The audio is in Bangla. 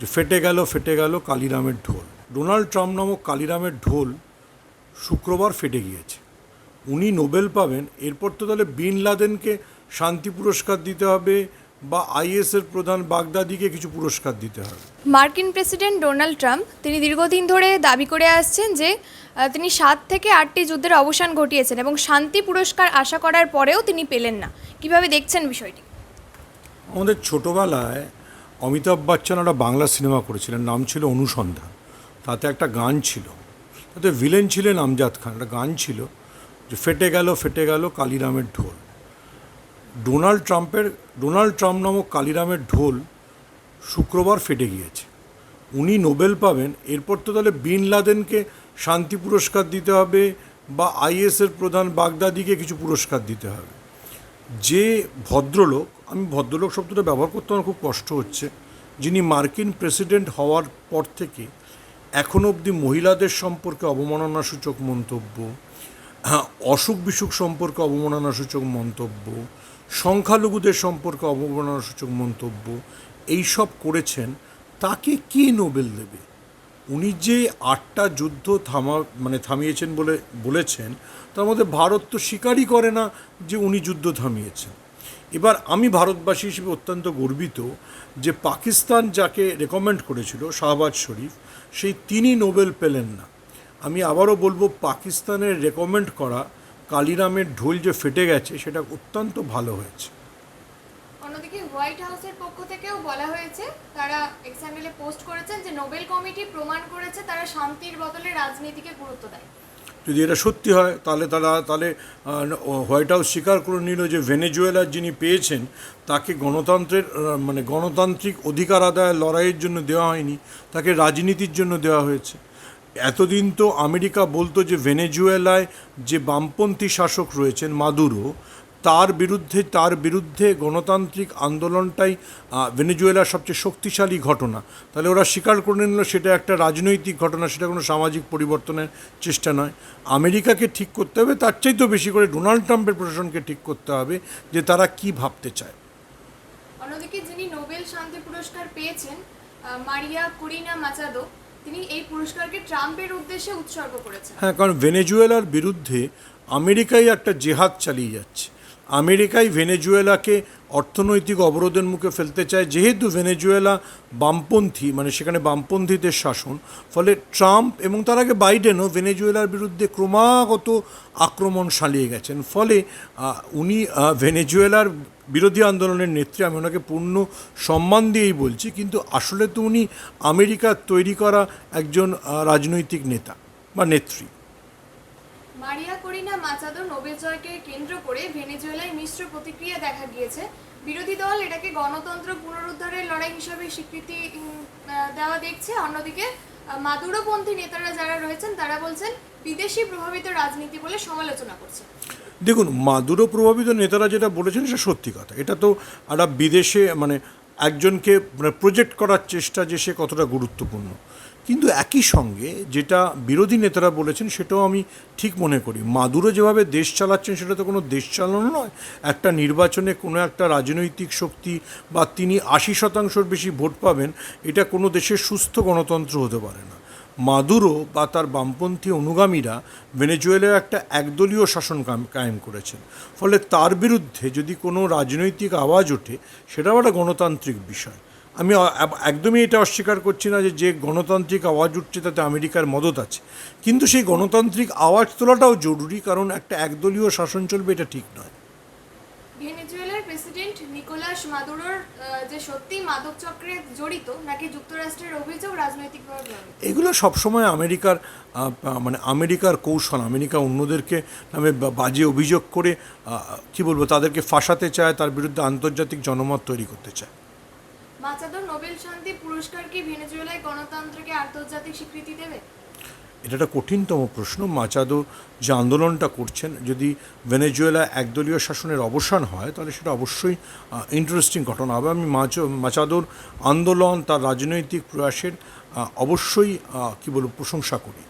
যে ফেটে গেল ফেটে গেল কালিরামের ঢোল। ডোনাল্ড ট্রাম্প নামক কালিরামের ঢোল শুক্রবার ফেটে গিয়েছে। উনি নোবেল পাবেন। এরপর তো তাহলে বিন লাদেনকে শান্তি পুরস্কার দিতে হবে বা আইএসের প্রধান বাগদাদিকে কিছু পুরস্কার দিতে হবে। মার্কিন প্রেসিডেন্ট ডোনাল্ড ট্রাম্প তিনি দীর্ঘদিন ধরে দাবি করে আসছেন যে তিনি সাত থেকে আটটি যুদ্ধের অবসান ঘটিয়েছেন এবং শান্তি পুরস্কার আশা করার পরেও তিনি পেলেন না। কীভাবে দেখছেন বিষয়টি? আমাদের ছোটোবেলায় অমিতাভ বচ্চন একটা বাংলা সিনেমা করেছিলেন, নাম ছিল অনুসন্ধান তাতে একটা গান ছিল। তাতে ভিলেন ছিলেন আমজাদ খান। একটা গান ছিল যে ফেটে গেল ফেটে গেল কালিরামের ঢোল। ডোনাল্ড ট্রাম্পের, ডোনাল্ড ট্রাম্প নামক কালিরামের ঢোল শুক্রবার ফেটে গিয়েছে। উনি নোবেল পাবেন। এরপর তো তাহলে বিন লাদেনকে শান্তি পুরস্কার দিতে হবে বা আইএসের প্রধান বাগদাদিকে কিছু পুরস্কার দিতে হবে। যে ভদ্রলোক আমি ভদ্রলোক শব্দটা ব্যবহার করতে আমার খুব কষ্ট হচ্ছে। যিনি মার্কিন প্রেসিডেন্ট হওয়ার পর থেকে এখন অবধি মহিলাদের সম্পর্কে অবমাননাসূচক মন্তব্য হ্যাঁ, অসুখ বিসুখ সম্পর্কে অবমাননাসূচক মন্তব্য সংখ্যালঘুদের সম্পর্কে অবমাননাসূচক মন্তব্য এইসব করেছেন তাকে কে নোবেল দেবে? উনি যে আটটা যুদ্ধ থামা মানে থামিয়েছেন বলে বলেছেন তার মধ্যে ভারত তো স্বীকারই করে না যে উনি যুদ্ধ থামিয়েছেন। এবার আমি ভারতবাসী হিসেবে অত্যন্ত গর্বিত যে পাকিস্তান যাকে রেকমেন্ড করেছিল, শাহবাজ শরীফ, সেই তিনি নোবেল পেলেন না। আমি আবারও বলব, পাকিস্তানের রেকমেন্ড করা কালিরামের ঢোল যে ফেটে গেছে, সেটা অত্যন্ত ভালো হয়েছে। অন্যদিকে হোয়াইট হাউসের পক্ষ থেকেও বলা হয়েছে, তারা এক্সাম্পলে পোস্ট করেছেন যে নোবেল কমিটি প্রমাণ করেছে তারা শান্তির বদলে রাজনীতিকে গুরুত্ব দেয়। যদি এটা সত্যি হয়, তাহলে তারা, তাহলে হোয়াইট হাউস স্বীকার করে নিল যে ভেনেজুয়েলার যিনি পেয়েছেন, তাকে গণতন্ত্রের মানে গণতান্ত্রিক অধিকার আদায়ের লড়াইয়ের জন্য দেওয়া হয়নি, তাকে রাজনীতির জন্য দেওয়া হয়েছে। এতদিন তো আমেরিকা বলতো যে ভেনেজুয়েলায় যে বামপন্থী শাসক রয়েছেন মাদুরো তার বিরুদ্ধে তার বিরুদ্ধে গণতান্ত্রিক আন্দোলনটাই ভেনেজুয়েলার সবচেয়ে শক্তিশালী ঘটনা। তাহলে ওরা স্বীকার করে নিল সেটা একটা রাজনৈতিক ঘটনা সেটা কোনো সামাজিক পরিবর্তনের চেষ্টা নয়। আমেরিকাকে ঠিক করতে হবে তার চাইতেও বেশি করে ডোনাল্ড ট্রাম্পের প্রশাসনকে ঠিক করতে হবে যে তারা কি ভাবতে চায়। অন্যদিকে যিনি নোবেল শান্তি পুরস্কার পেয়েছেন মারিয়া কুরিনা মাচাদো তিনি এই পুরস্কারকে ট্রাম্পের উদ্দেশ্যে উৎসর্গ করেছেন। হ্যাঁ কারণ ভেনেজুয়েলার বিরুদ্ধে আমেরিকাই একটা জেহাদ চালিয়ে যাচ্ছে। আমেরিকাই ভেনেজুয়েলাকে অর্থনৈতিক অবরোধের মুখে ফেলতে চায়, যেহেতু ভেনেজুয়েলা বামপন্থী মানে সেখানে বামপন্থীদের শাসন, ফলে ট্রাম্প এবং তার আগে বাইডেনও ভেনেজুয়েলার বিরুদ্ধে ক্রমাগত আক্রমণ চালিয়ে গেছেন। ফলে উনি ভেনেজুয়েলার বিরোধী আন্দোলনের নেত্রী, আমি ওনাকে পূর্ণ সম্মান দিয়েই বলছি, কিন্তু আসলে তো উনি আমেরিকার তৈরি করা একজন রাজনৈতিক নেতা বা নেত্রী। মারিয়া করিনা মাচাদো নোবেল জয়কে কেন্দ্র করে ভেনেজুয়েলায় মিশ্র প্রতিক্রিয়া দেখা গিয়েছে। বিরোধী দল এটাকে গণতন্ত্র পুনরুদ্ধারের লড়াই হিসাবে স্বীকৃতি দেওয়া দেখছে। অন্যদিকে মাদুরোপন্থী নেতারা যারা রয়েছেন, তারা বলছেন বিদেশি প্রভাবিত রাজনীতি বলে সমালোচনা করছে। দেখুন, মাদুরো প্রভাবিত নেতারা যেটা বলেছেন, সেটা সত্যি কথা। এটা তো একটা বিদেশে মানে একজনকে মানে প্রজেক্ট করার চেষ্টা যে সে কতটা গুরুত্বপূর্ণ। কিন্তু একই সঙ্গে যেটা বিরোধী নেতারা বলেছেন সেটাও আমি ঠিক মনে করি। মাদুরো যেভাবে দেশ চালাচ্ছেন সেটা তো কোনো দেশ চালানো নয়। একটা নির্বাচনে কোনো একটা রাজনৈতিক শক্তি বা তিনি আশি শতাংশর বেশি ভোট পাবেন, এটা কোনো দেশের সুস্থ গণতন্ত্র হতে পারে না। মাদুরো বা তার বামপন্থী অনুগামীরা ভেনেজুয়েলার একটা একদলীয় শাসন কায়েম করেছেন। ফলে তার বিরুদ্ধে যদি কোনো রাজনৈতিক আওয়াজ ওঠে, সেটাও একটা গণতান্ত্রিক বিষয়। আমি একদমই এটা অস্বীকার করছি না যে যে গণতান্ত্রিক আওয়াজ উঠছে তাতে আমেরিকার মদত আছে। কিন্তু সেই গণতান্ত্রিক আওয়াজ তোলাটাও জরুরি কারণ একটা একদলীয় শাসন চলবে এটা ঠিক নয়। ভেনেজুয়েলার প্রেসিডেন্ট নিকোলাস মাদুরোর যে সত্যি মাদক চক্রে জড়িত নাকি যুক্তরাষ্ট্রের অভিযোগ রাজনৈতিকভাবে এগুলো সবসময় আমেরিকার মানে আমেরিকার কৌশল আমেরিকা অন্যদেরকে নামে বাজে অভিযোগ করে কি বলব তাদেরকে ফাঁসাতে চায় তার বিরুদ্ধে আন্তর্জাতিক জনমত তৈরি করতে চায়। মাচাদোর নোবেল শান্তি পুরস্কার কি ভেনেজুয়েলায় গণতন্ত্রকে আন্তর্জাতিক স্বীকৃতি দেবে? এটা একটা কঠিনতম প্রশ্ন। মাচাদো যে আন্দোলনটা করছেন, যদি ভেনেজুয়েলা একদলীয় শাসনের অবসান হয়, তাহলে সেটা অবশ্যই ইন্টারেস্টিং ঘটনা হবে। আমি মাচো, মাচাদোর আন্দোলন, তার রাজনৈতিক প্রয়াসের অবশ্যই কি বলব, প্রশংসা করি।